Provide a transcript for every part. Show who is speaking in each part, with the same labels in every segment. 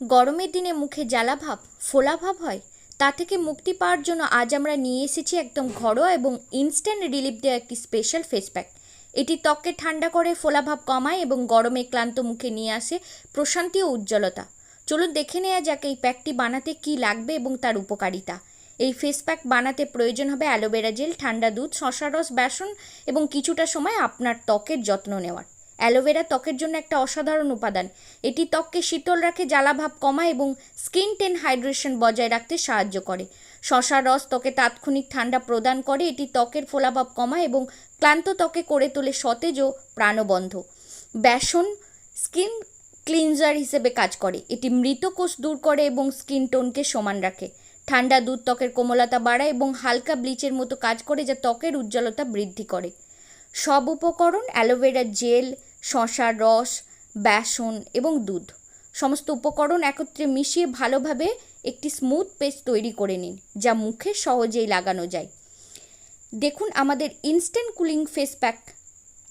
Speaker 1: গরমের দিনে মুখে জ্বালাভাব ফোলাভাব হয়, তা থেকে মুক্তি পাওয়ার জন্য আজ আমরা নিয়ে এসেছি একদম ঘরোয়া এবং ইনস্ট্যান্ট রিলিফ দেওয়া একটি স্পেশাল ফেস প্যাক এটি ত্বককে ঠান্ডা করে ফোলাভাব কমায় এবং গরমে ক্লান্ত মুখে নিয়ে আসে প্রশান্তি ও উজ্জ্বলতা। চলুন দেখে নেওয়া যাক এই প্যাকটি বানাতে কী লাগবে এবং তার উপকারিতা। এই ফেস প্যাক বানাতে প্রয়োজন হবে অ্যালোভেরা জেল ঠান্ডা দুধ, শশা রস, বেসন এবং কিছুটা সময় আপনার ত্বকের যত্ন নেওয়ার। অ্যালোভেরা ত্বকের জন্য একটা অসাধারণ উপাদান। এটি ত্বককে শীতল রাখে জ্বালাভাব কমায় এবং স্কিন টেন হাইড্রেশন বজায় রাখতে সাহায্য করে। শশার রস ত্বকে তাৎক্ষণিক ঠান্ডা প্রদান করে, এটি ত্বকের ফোলাভাব কমায় এবং ক্লান্ত ত্বকে করে তোলে সতেজ ও প্রাণবন্ধ। বেসন স্কিন ক্লিনজার হিসেবে কাজ করে। এটি মৃত কোষ দূর করে এবং স্কিন টোনকে সমান রাখে। ঠান্ডা দুধ ত্বকের কোমলতা বাড়ায় এবং হালকা ব্লিচের মতো কাজ করে যা ত্বকের উজ্জ্বলতা বৃদ্ধি করে। সব উপকরণ অ্যালোভেরা জেল শশার রস, বেসন এবং দুধ। সমস্ত উপকরণ একত্রে মিশিয়ে ভালোভাবে একটি স্মুথ পেস্ট তৈরি করে নিন, যা মুখে সহজেই লাগানো যায়। দেখুন আমাদের ইনস্ট্যান্ট কুলিং ফেস প্যাক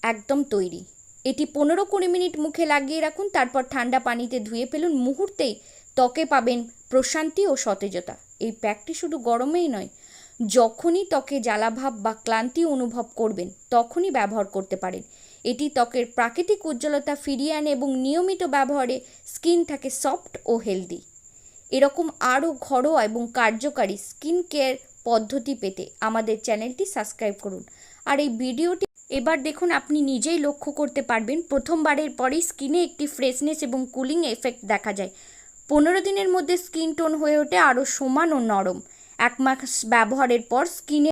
Speaker 1: একদম তৈরি। এটি পনেরো কুড়ি মিনিট মুখে লাগিয়ে রাখুন, তারপর ঠান্ডা পানিতে ধুয়ে ফেলুন। মুহূর্তেই ত্বকে পাবেন প্রশান্তি ও সতেজতা। এই প্যাকটি শুধু গরমেই নয় যখনই ত্বকে জ্বালাভাব বা ক্লান্তি অনুভব করবেন, তখনই ব্যবহার করতে পারেন। এটি ত্বকের প্রাকৃতিক উজ্জ্বলতা ফিরিয়ে আনে এবং নিয়মিত ব্যবহারে স্কিন থাকে সফট ও হেলদি। এরকম আরও ঘরোয়া এবং কার্যকারী স্কিন কেয়ার পদ্ধতি পেতে আমাদের চ্যানেলটি সাবস্ক্রাইব করুন। আর এই ভিডিওটি এবার দেখুন, আপনি নিজেই লক্ষ্য করতে পারবেন, প্রথমবারের পরেই স্কিনে একটি ফ্রেশনেস এবং কুলিং এফেক্ট দেখা যায়। পনেরো দিনের মধ্যে স্কিন টোন হয়ে ওঠে আরও সমান ও নরম। এক মাস ব্যবহারের পর স্কিনে